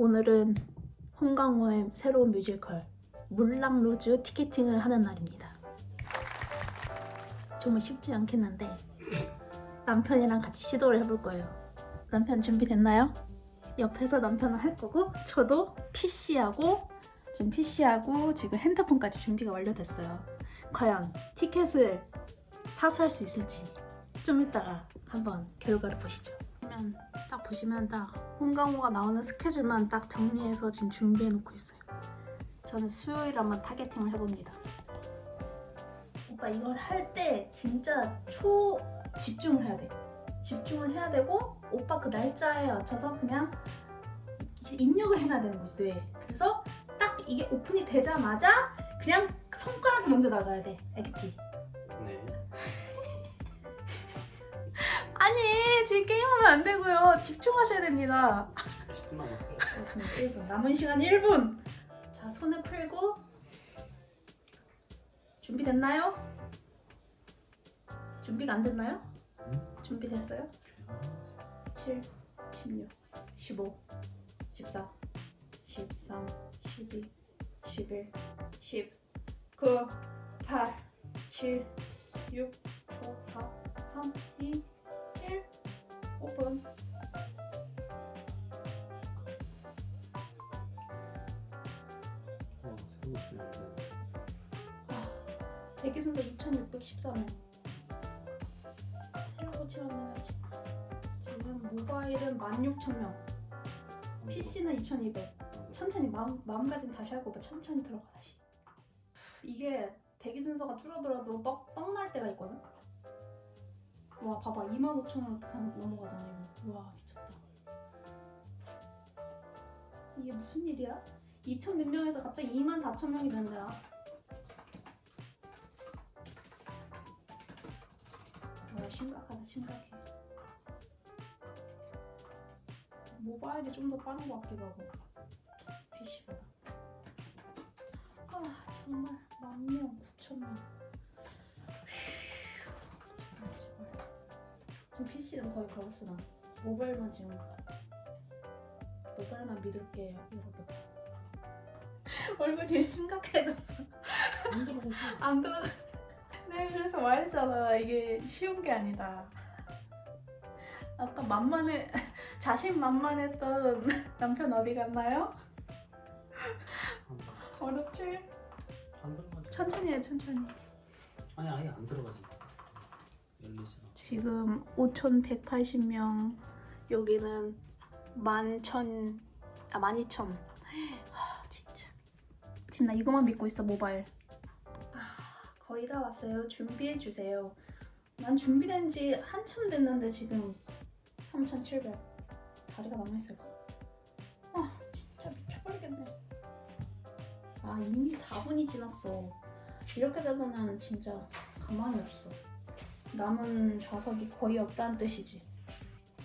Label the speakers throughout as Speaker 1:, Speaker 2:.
Speaker 1: 오늘은 홍강호의 새로운 뮤지컬 물랑 루즈 티켓팅을 하는 날입니다. 정말 쉽지 않겠는데 남편이랑 같이 시도를 해볼 거예요. 남편 준비됐나요? 옆에서 남편은 할 거고 저도 PC하고 지금 PC하고 지금 핸드폰까지 준비가 완료됐어요. 과연 티켓을 사수할 수 있을지 좀 이따가 한번 결과를 보시죠. 보시면 딱 보시면 딱 홍강호가 나오는 스케줄만 딱 정리해서 지금 준비해 놓고 있어요. 저는 수요일 한번 타겟팅을 해봅니다. 오빠 이걸 할 때 진짜 초 집중을 해야 돼. 집중을 해야 되고 오빠 그 날짜에 맞춰서 그냥 입력을 해놔야 되는 거지 뇌에. 그래서 딱 이게 오픈이 되자마자 그냥 손가락이 먼저 나가야 돼. 알겠지? 지금 게임하면 안 되고요. 집중하셔야 됩니다.
Speaker 2: 10분 남았어요.
Speaker 1: 그렇습니다. 1분. 남은 시간 1분. 자, 손을 풀고 준비됐나요? 준비가 안 됐나요?
Speaker 2: 응?
Speaker 1: 준비됐어요? 7, 16, 15, 14, 13, 12, 11, 10, 9, 8, 7, 6, 5, 4, 3, 2, 대기 순서 2614명. 새로 채우면 지금 모바일은 16,000명, PC는 2,200. 천천히 마음 마음가짐 다시 하고 오빠 천천히 들어가 다시. 이게 대기 순서가 줄어들어도 뻑뻑날 때가 있거든. 와 봐봐 25,000원으로 그냥 넘어가잖아 이거. 와 미쳤다. 이게 무슨 일이야? 2천 몇 명에서 갑자기 2만 4천 명이 된다. 와 심각하다 심각해. 모바일이 좀 더 빠른 것 같기도 하고 PC보다. 아 정말 만 명, 구천 명. 제발. 지금 PC는 거의 걸었어 나. 모바일만 지금 모바일만 믿을게 여러분. 얼굴 지금 심각해졌어.
Speaker 2: 안 들어가지.
Speaker 1: 안 들어가. 내가 그래서 말했잖아. 이게 쉬운 게 아니다. 아까 만만해, 자신 만만했던 남편 어디 갔나요? 어렵지?
Speaker 2: 안 들어가지.
Speaker 1: 천천히 해, 천천히.
Speaker 2: 아니 아예 안 들어가지. 열리지.
Speaker 1: 지금 5,180명, 여기는 11,000, 아, 12,000. 하, 진짜. 지금 나 이거만 믿고 있어, 모바일. 아, 거의 다 왔어요. 준비해 주세요. 난 준비된 지 한참 됐는데 지금 3,700. 자리가 남아있을까? 아, 진짜 미쳐버리겠네. 아, 이미 4분이 지났어. 이렇게 되면은 진짜 가만히 없어. 남은 좌석이 거의 없다는 뜻이지.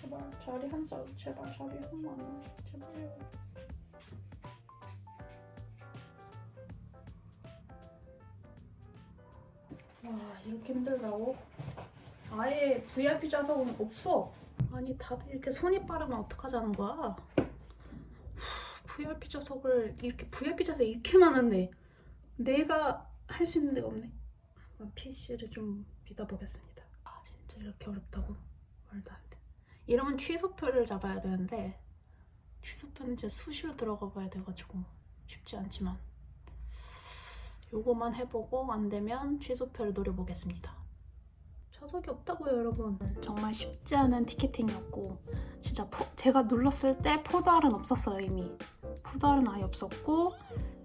Speaker 1: 제발 자리 한 석, 제발 자리 한번 제발요. 와 이렇게 힘들다고? 아예 VIP 좌석은 없어. 아니 다들 이렇게 손이 빠르면 어떡하자는 거야? VIP 좌석을 이렇게 VIP 좌석이 이렇게 많은데 내가 할 수 있는 데가 없네. PC를 좀 믿어보겠습니다. 아 진짜 이렇게 어렵다고? 말도 안 돼. 이러면 취소표를 잡아야 되는데 취소표는 진짜 수시로 들어가 봐야 돼가지고 쉽지 않지만 요거만 해보고 안 되면 취소표를 노려보겠습니다. 좌석이 없다고요 여러분. 정말 쉽지 않은 티켓팅이었고 진짜 포- 제가 눌렀을 때 포도알은 없었어요 이미. 포도알은 아예 없었고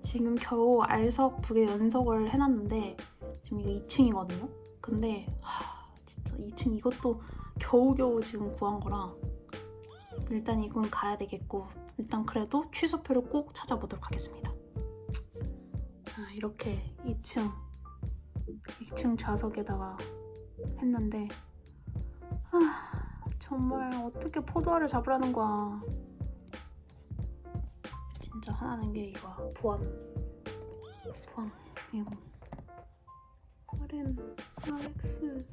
Speaker 1: 지금 겨우 알석 두 개 연석을 해놨는데 지금 이거 2층이거든요. 근데 하, 진짜 2층 이것도 겨우겨우 지금 구한 거라 일단 이건 가야 되겠고 일단 그래도 취소표를 꼭 찾아보도록 하겠습니다. 자 이렇게 2층 2층 좌석에다가 했는데 아 정말 어떻게 포도알을 잡으라는 거야. 진짜 화나는 게 이거 보안 보안 이거 할인 알렉스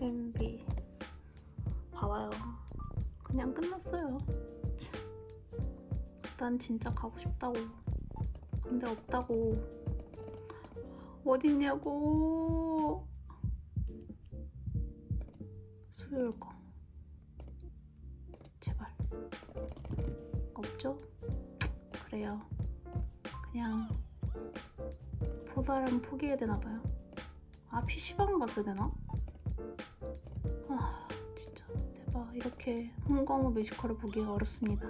Speaker 1: MB 봐봐요 그냥 끝났어요 참. 난 진짜 가고 싶다고. 근데 없다고. 어딨냐고. 수요일 거. 제발. 없죠? 그래요. 그냥 보다는 포기해야 되나봐요. 아, PC방 갔어야 되나? 아, 진짜 대박. 이렇게 홍광호 뮤지컬을 보기가 어렵습니다.